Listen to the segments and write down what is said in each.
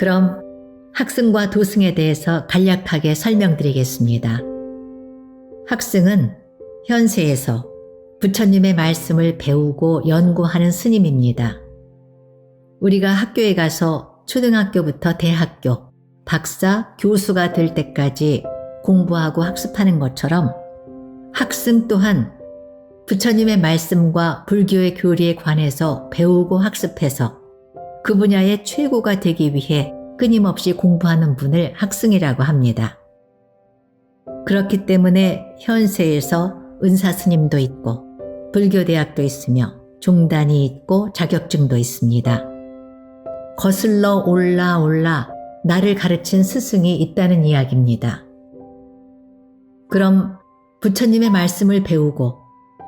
그럼 학승과 도승에 대해서 간략하게 설명드리겠습니다. 학승은 현세에서 부처님의 말씀을 배우고 연구하는 스님입니다. 우리가 학교에 가서 초등학교부터 대학교, 박사, 교수가 될 때까지 공부하고 학습하는 것처럼 학승 또한 부처님의 말씀과 불교의 교리에 관해서 배우고 학습해서 그 분야의 최고가 되기 위해 끊임없이 공부하는 분을 학승이라고 합니다. 그렇기 때문에 현세에서 은사 스님도 있고 불교대학도 있으며 종단이 있고 자격증도 있습니다. 거슬러 올라 올라 나를 가르친 스승이 있다는 이야기입니다. 그럼 부처님의 말씀을 배우고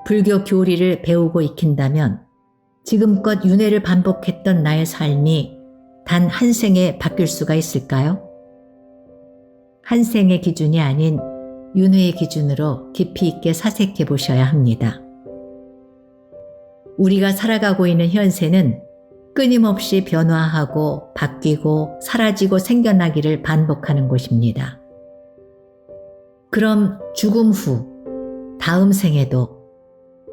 불교 교리를 배우고 익힌다면 지금껏 윤회를 반복했던 나의 삶이 단 한 생에 바뀔 수가 있을까요? 한 생의 기준이 아닌 윤회의 기준으로 깊이 있게 사색해 보셔야 합니다. 우리가 살아가고 있는 현세는 끊임없이 변화하고 바뀌고 사라지고 생겨나기를 반복하는 곳입니다. 그럼 죽음 후, 다음 생에도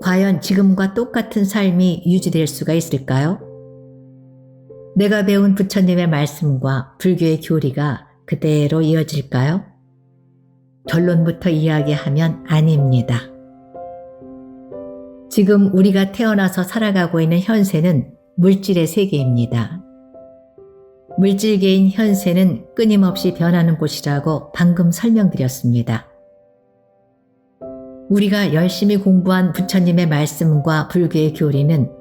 과연 지금과 똑같은 삶이 유지될 수가 있을까요? 내가 배운 부처님의 말씀과 불교의 교리가 그대로 이어질까요? 결론부터 이야기하면 아닙니다. 지금 우리가 태어나서 살아가고 있는 현세는 물질의 세계입니다. 물질계인 현세는 끊임없이 변하는 곳이라고 방금 설명드렸습니다. 우리가 열심히 공부한 부처님의 말씀과 불교의 교리는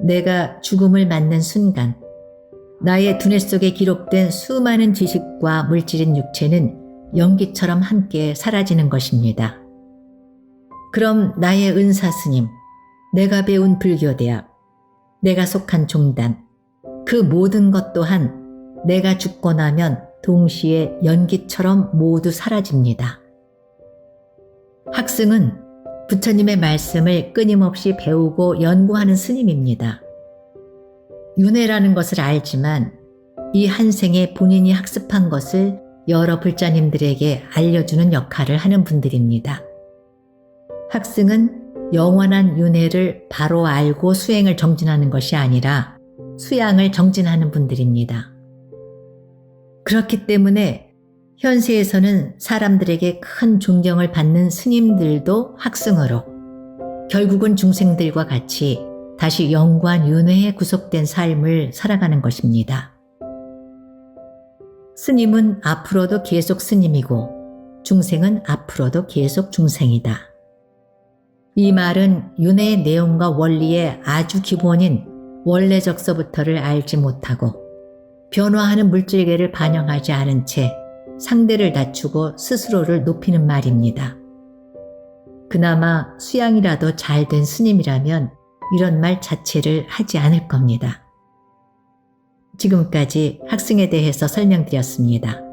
내가 죽음을 맞는 순간 나의 두뇌 속에 기록된 수많은 지식과 물질인 육체는 연기처럼 함께 사라지는 것입니다. 그럼 나의 은사 스님, 내가 배운 불교대학, 내가 속한 종단, 그 모든 것 또한 내가 죽고 나면 동시에 연기처럼 모두 사라집니다. 학승은 부처님의 말씀을 끊임없이 배우고 연구하는 스님입니다. 윤회라는 것을 알지만 이 한 생에 본인이 학습한 것을 여러 불자님들에게 알려주는 역할을 하는 분들입니다. 학승은 영원한 윤회를 바로 알고 수행을 정진하는 것이 아니라 수양을 정진하는 분들입니다. 그렇기 때문에 현세에서는 사람들에게 큰 존경을 받는 스님들도 학승으로 결국은 중생들과 같이 다시 영관 윤회에 구속된 삶을 살아가는 것입니다. 스님은 앞으로도 계속 스님이고 중생은 앞으로도 계속 중생이다. 이 말은 윤회의 내용과 원리의 아주 기본인 원래 적서부터를 알지 못하고 변화하는 물질계를 반영하지 않은 채 상대를 낮추고 스스로를 높이는 말입니다. 그나마 수양이라도 잘 된 스님이라면 이런 말 자체를 하지 않을 겁니다. 지금까지 학승에 대해서 설명드렸습니다.